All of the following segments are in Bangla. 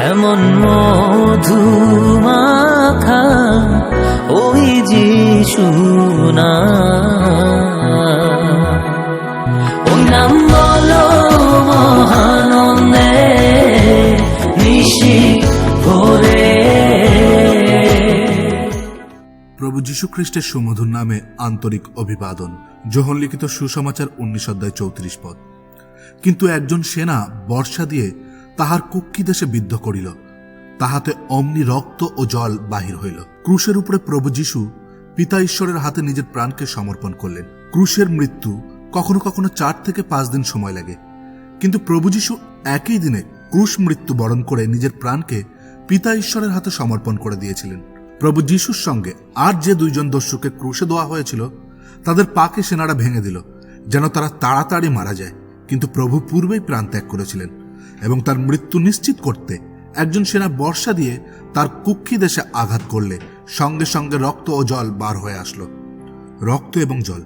এমন মধু মাখা ওই যিশু না ওই নাম বলো মহানন্দে প্রভু যীশু খ্রিস্টের সুমধুর নামে আন্তরিক অভিবাদন। যোহন লিখিত সুসমাচার উনিশ অধ্যায় চৌত্রিশ পদ। কিন্তু একজন সেনা বর্ষা দিয়ে তাহার কুক্ষি দেশে বিদ্ধ করিল। তাহাতে অমনি রক্ত ও জল বাহির হইল। ক্রুশের উপরে প্রভু যীশু পিতা ঈশ্বরের হাতে নিজের প্রাণকে সমর্পণ করলেন। ক্রুশের মৃত্যু কখনো কখনো চার থেকে পাঁচ দিন সময় লাগে। কিন্তু প্রভু যীশু একই দিনে ক্রুশ মৃত্যু বরণ করে নিজের প্রাণকে পিতা ঈশ্বরের হাতে সমর্পণ করে দিয়েছিলেন। প্রভু যীশুর সঙ্গে আর যে দুইজন দস্যুকে ক্রুশে দেওয়া হয়েছিল, তাদের পাকে সেনারা ভেঙে দিল, যেন তারা তাড়াতাড়ি মারা যায়। কিন্তু প্রভু পূর্বেই প্রাণ ত্যাগ করেছিলেন। এবং তার মৃত্যু নিশ্চিত করতে একজন সেনা বর্ষা দিয়ে তার কুক্ষি দেশে আঘাত করলে সঙ্গে সঙ্গে রক্ত ও জল বার হয়ে আসলো। রক্ত এবং জল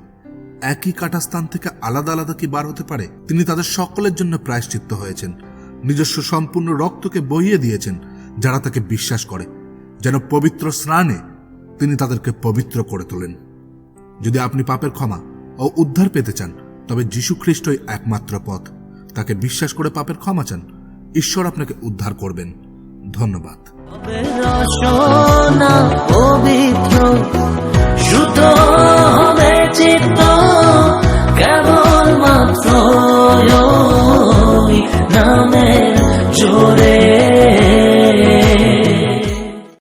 একই কাটা স্থান থেকে আলাদা আলাদা কি বার হতে পারে? তিনি তাদের সকলের জন্য প্রায়শ্চিত্ত হয়েছেন। নিজস্ব সম্পূর্ণ রক্তকে বইয়ে দিয়েছেন, যারা তাকে বিশ্বাস করে। যেন পবিত্র স্নানে তিনি তাদেরকে পবিত্র করে তোলেন। যদি আপনি পাপের ক্ষমা ও উদ্ধার পেতে চান, তবে যীশু খ্রিস্টই একমাত্র পথ। তাকে বিশ্বাস করে পাপের ক্ষমা চান। ঈশ্বর আপনাকে উদ্ধার করবেন। ধন্যবাদ। পবিত্র সুত হবে কেবল মাত্র নামের জোরে।